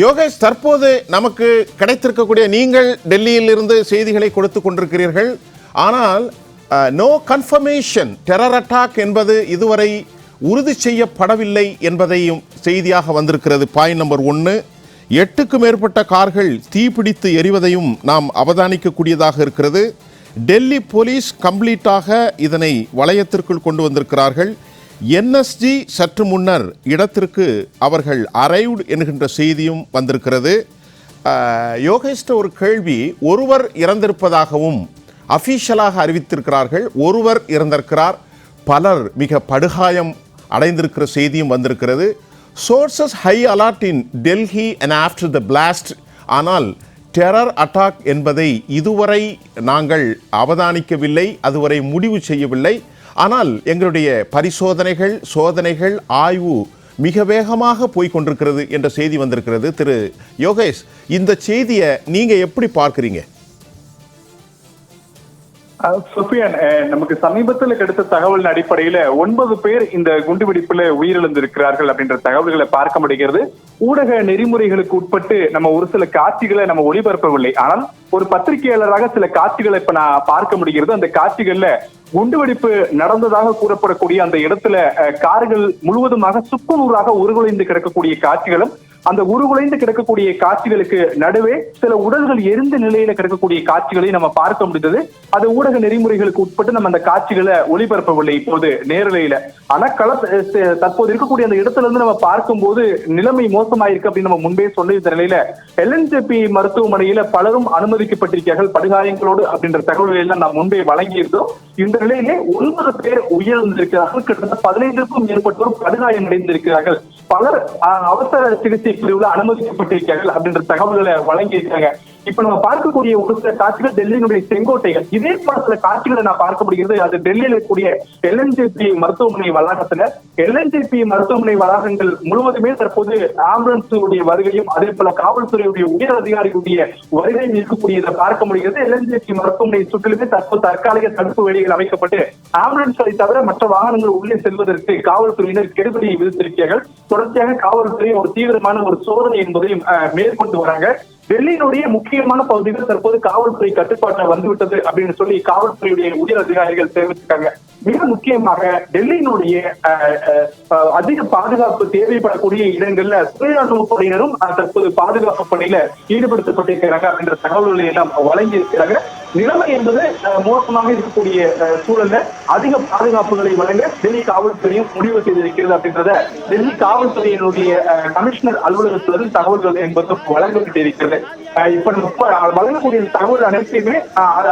யோகேஷ் தற்போது நமக்கு கிடைத்திருக்கக்கூடிய நீங்கள் டெல்லியில் இருந்து செய்திகளை கொடுத்து கொண்டிருக்கிறீர்கள். ஆனால் நோ கன்ஃபர்மேஷன் டெரர் அட்டாக் என்பது இதுவரை உறுதி செய்யப்படவில்லை என்பதையும் செய்தியாக வந்திருக்கிறது. பாயிண்ட் நம்பர் ஒன்று எட்டுக்கும் மேற்பட்ட கார்கள் தீப்பிடித்து எரிவதையும் நாம் அவதானிக்கக்கூடியதாக இருக்கிறது. டெல்லி போலீஸ் கம்ப்ளீட்டாக இதனை வளையத்திற்குள் கொண்டு வந்திருக்கிறார்கள். என்எஸ்ஜி சற்று முன்னர் இடத்திற்கு அவர்கள் அரைவ்டு என்கின்ற செய்தியும் வந்திருக்கிறது. யோகேஷ்ட ஒரு கேள்வி ஒருவர் இறந்திருப்பதாகவும் அஃபீஷியலாக அறிவித்திருக்கிறார்கள் ஒருவர் இறந்திருக்கிறார். பலர் மிக படுகாயம் அடைந்திருக்கிற செய்தியும் வந்திருக்கிறது. Sources high alert in Delhi and after the blast ஆனால் டெரர் அட்டாக் என்பதை இதுவரை நாங்கள் அவதானிக்கவில்லை அதுவரை முடிவு செய்யவில்லை. ஆனால் எங்களுடைய பரிசோதனைகள் சோதனைகள் ஆய்வு மிக வேகமாக போய்கொண்டிருக்கிறது என்ற செய்தி வந்திருக்கிறது. திரு. யோகேஷ் இந்த செய்தியை நீங்கள் எப்படி பார்க்குறீங்க? சுஃபியான் நமக்கு சமீபத்தில் கிடைத்த தகவலின் அடிப்படையில ஒன்பது பேர் இந்த குண்டுவெடிப்புல உயிரிழந்திருக்கிறார்கள் அப்படின்ற தகவல்களை பார்க்க முடிகிறது. ஊடக நெறிமுறைகளுக்கு உட்பட்டு நம்ம ஒரு சில காட்சிகளை நம்ம ஒளிபரப்பவில்லை. ஆனால் ஒரு பத்திரிகையாளராக சில காட்சிகளை இப்ப நான் பார்க்க முடிகிறது. அந்த காட்சிகள்ல குண்டுவெடிப்பு நடந்ததாக கூறப்படக்கூடிய அந்த இடத்துல கார்கள் முழுவதுமாக சுக்குநூறாக உருகுலைந்து கிடக்கக்கூடிய காட்சிகளும் அந்த உருகுலைந்து கிடக்கக்கூடிய காட்சிகளுக்கு நடுவே சில உடல்கள் எரிந்த நிலையில கிடக்கக்கூடிய காட்சிகளை நம்ம பார்க்க முடிந்தது. அது ஊடக நெறிமுறைகளுக்கு உட்பட்டு நம்ம அந்த காட்சிகளை ஒளிபரப்பவில்லை இப்போது நேரலையில. ஆனா கள தற்போது இருக்கக்கூடிய அந்த இடத்துல இருந்து நம்ம பார்க்கும்போது நிலைமை மோசமாயிருக்கு அப்படின்னு நம்ம முன்பே சொல்லியிருந்த நிலையில எல்என்ஜேபி மருத்துவமனையில பலரும் அனுமதிக்கப்பட்டிருக்கிறார்கள் படுகாயங்களோடு அப்படின்ற தகவல்களை எல்லாம் நாம் முன்பே வழங்கியிருந்தோம். இந்த நிலையிலே ஒன்பது பேர் உயிரிழந்திருக்கிறார்கள். கிட்டத்தட்ட பதினைந்திற்கும் மேற்பட்டோர் படுகாயம் அடைந்திருக்கிறார்கள் பலர் அவசர சிகிச்சை பிரிவுல அனுமதிக்கப்பட்டிருக்கிறார்கள் அப்படின்ற தகவல்களை வழங்கியிருக்காங்க. இப்ப நம்ம பார்க்கக்கூடிய ஒரு சில காட்சிகள் டெல்லியினுடைய செங்கோட்டைகள். இதே போல சில காட்சிகளை நான் பார்க்க முடிகிறது. அது டெல்லியில் இருக்கக்கூடிய எல்என்ஜிபி மருத்துவமனை வளாகத்துல. எல்என்ஜிபி மருத்துவமனை வளாகங்கள் முழுவதுமே தற்போது ஆம்புலன்ஸுடைய வருகையும் அதே போல காவல்துறையுடைய உயர் அதிகாரிகளுடைய வருகையும் இருக்கக்கூடியதை பார்க்க முடிகிறது. எல்என்ஜிபி மருத்துவமனை சுற்றிலுமே தற்போது தற்காலிக தடுப்பு வேலைகள் அமைக்கப்பட்டு ஆம்புலன்ஸ்களை தவிர மற்ற வாகனங்கள் உள்ளே செல்வதற்கு காவல்துறையினர் கெடுபிடியை விதித்திருக்கிறார்கள். தொடர்ச்சியாக காவல்துறை ஒரு தீவிரமான ஒரு சோதனை என்பதையும் மேற்கொண்டு வராங்க. டெல்லியினுடைய முக்கியமான பகுதிகள் தற்போது காவல்துறை கட்டுப்பாட்டில் வந்துவிட்டது அப்படின்னு சொல்லி காவல்துறையுடைய உயர் அதிகாரிகள் தெரிவிச்சிருக்காங்க. மிக முக்கியமாக டெல்லியினுடைய அதிக பாதுகாப்பு தேவைப்படக்கூடிய இடங்கள்ல சுயராணுவ படையினரும் தற்போது பாதுகாப்பு பணியில ஈடுபடுத்தப்பட்டிருக்கிறாங்க அப்படின்ற தகவல்களை எல்லாம் வழங்கி இருக்கிறாங்க நிலைமை என்பது அஹ், மோசமாக இருக்கக்கூடிய அஹ், சூழல்ல அதிக பாதுகாப்புகளை வழங்க டெல்லி காவல்துறையும் முடிவு செய்திருக்கிறது அப்படின்றத டெல்லி காவல்துறையினுடைய கமிஷனர் அலுவலகத்திலிருந்து தகவல்கள் என்பது வழங்கப்பட்டிருக்கிறது. இப்ப நம்ம வழங்கக்கூடிய தகவல் அனைத்தையுமே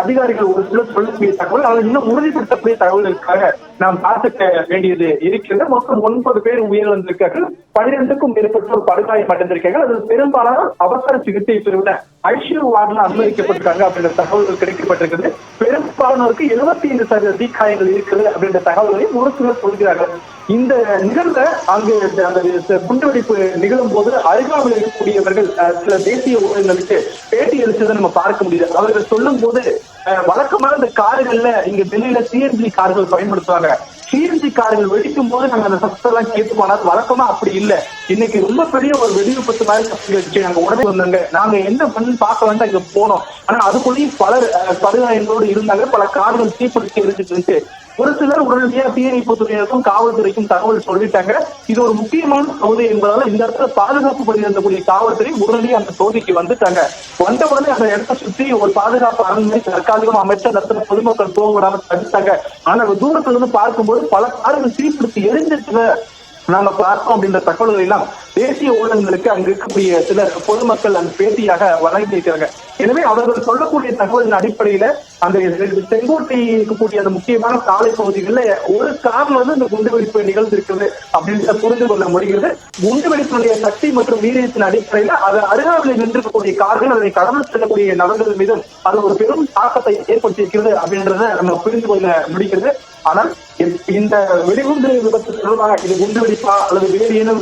அதிகாரிகள் ஒரு சிலர் சொல்லக்கூடிய தகவல் அதை இன்னும் உறுதிப்படுத்தக்கூடிய தகவல்களுக்காக நாம் பார்த்துக்க வேண்டியது இருக்கிறது மொத்தம் ஒன்பது பேர் உயிரிழந்திருக்கார்கள். பனிரெண்டுக்கும் மேற்பட்டோர் படுகாயம் அடைந்திருக்கார்கள். அதில் பெரும்பாலான அவசர சிகிச்சை பிரிவுல ஐசியூ வார்டில் அனுமதிக்கப்பட்டிருக்காங்க அப்படின்ற தகவல்கள் கிடைக்கப்பட்டிருக்கிறது பெரும்பாலானோருக்கு எழுபத்தி ஐந்து சதவீத தீக்காயங்கள் இருக்குது அப்படின்ற தகவல்களையும் ஒரு சிலர் சொல்கிறார்கள். இந்த நிகழ்வுல அங்கு அந்த குண்டுவெடிப்பு நிகழும் போது அருகாமையில் இருக்கக்கூடியவர்கள் சில தேசிய ஊடகங்களுக்கு பேட்டி அளிச்சதை நம்ம பார்க்க முடியுது. அவர்கள் சொல்லும் போது அஹ், வழக்கமான இந்த கார்கள்ல இங்க டெல்லியில சிஎன்ஜி கார்கள் பயன்படுத்துவாங்க. சிஎன்ஜி கார்கள் வெடிக்கும் போது நாங்க அந்த சத்தம் எல்லாம் கேட்போம். ஆனால் வழக்கமா அப்படி இல்ல. இன்னைக்கு ரொம்ப பெரிய ஒரு வெடிவிபத்து மாதிரி வச்சு நாங்க உடனே வந்தாங்க. நாங்க என்ன பண்ணு பார்க்க வேண்டாம் இங்க போனோம். ஆனா அதுக்குள்ளேயும் பலர் பதினாயிரங்களோடு படுகாயங்களோடு இருந்தாங்க. பல கார்கள் தீப்பிடிச்சு இருந்துட்டு இருந்துச்சு. ஒரு சிலர் உடனடியாக தீயணைப்பு துறையினருக்கும் காவல்துறைக்கும் தகவல் சொல்லிட்டாங்க. இது ஒரு முக்கியமான பகுதி என்பதால இந்த இடத்துல பாதுகாப்பு பணியிருந்தக்கூடிய காவல்துறை உடனடியாக அந்த பகுதிக்கு வந்துட்டாங்க. வந்த உடனே அந்த இடத்தை சுற்றி ஒரு பாதுகாப்பு அரண்மனை தற்காலிகம் அமைச்சர் அந்த இடத்துல பொதுமக்கள் போக விடாம தடுத்தாங்க ஆனா தூரத்துல இருந்து பார்க்கும்போது பல கார்கள் தீப்பிடித்து எரிஞ்சிட்டு நாங்க பார்த்தோம் அப்படின்ற தகவல்கள் எல்லாம் தேசிய ஊடகங்களுக்கு அங்க இருக்கக்கூடிய சில பொதுமக்கள் அந்த பேட்டியாக வழங்கியிருக்கிறாங்க எனவே அவர்கள் சொல்லக்கூடிய தகவலின் அடிப்படையில அந்த செங்கோட்டை இருக்கக்கூடிய அந்த முக்கியமான சாலை பகுதிகளில் ஒரு கார்ல வந்து இந்த குண்டுவெடிப்பு நிகழ்ந்திருக்கிறது அப்படின்னு புரிந்து கொள்ள முடிகிறது. குண்டுவெடிப்பினுடைய சக்தி மற்றும் வீரியத்தின் அடிப்படையில அது அருகாமையில் நின்றிருக்கக்கூடிய கார்கள் அதை கடந்து செல்லக்கூடிய நபர்கள் மீதும் அது ஒரு பெரும் தாக்கத்தை ஏற்படுத்தியிருக்கிறது அப்படின்றத நம்ம புரிந்து கொள்ள முடிகிறது. ஆனால் இந்த வெடிகுண்டு விபத்து தொடர்பாக இது குண்டு வெடிப்பா அல்லது வேறு ஏனும்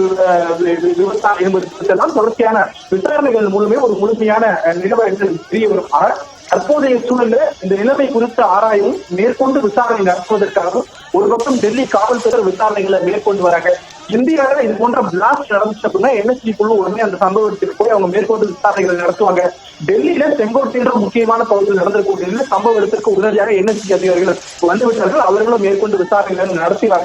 விபத்தா என்பது குறித்தெல்லாம் தொடர்ச்சியான விசாரணைகள் மூலமே ஒரு முழுமையான நிலவரம் நிலவரங்கள் தெரிய வரும். ஆனால் தற்போதைய சூழல்ல இந்த நிலைமை குறித்த ஆராயவும் மேற்கொண்டு விசாரணை நடத்துவதற்காகவும் ஒரு பக்கம் டெல்லி காவல்துறை விசாரணைகளை மேற்கொண்டு வராங்க. இந்தியாவில இது போன்ற பிளாஸ்ட் நடந்துச்சு அப்படின்னா என்எஸ்சி குழு உடனே அந்த சம்பவத்துக்கு போய் அவங்க மேற்கொண்டு விசாரணைகள் நடத்துவாங்க. டெல்லியில செங்கோட்டைன்ற முக்கியமான பகுதியில் நடந்திருக்கக்கூடிய சம்பவ இடத்திற்கு உடனடியாக என்எஸ்டி அதிகாரிகள் வந்து விட்டார்கள் அவர்களும் மேற்கொண்டு விசாரணைகள் நடத்தினாங்க.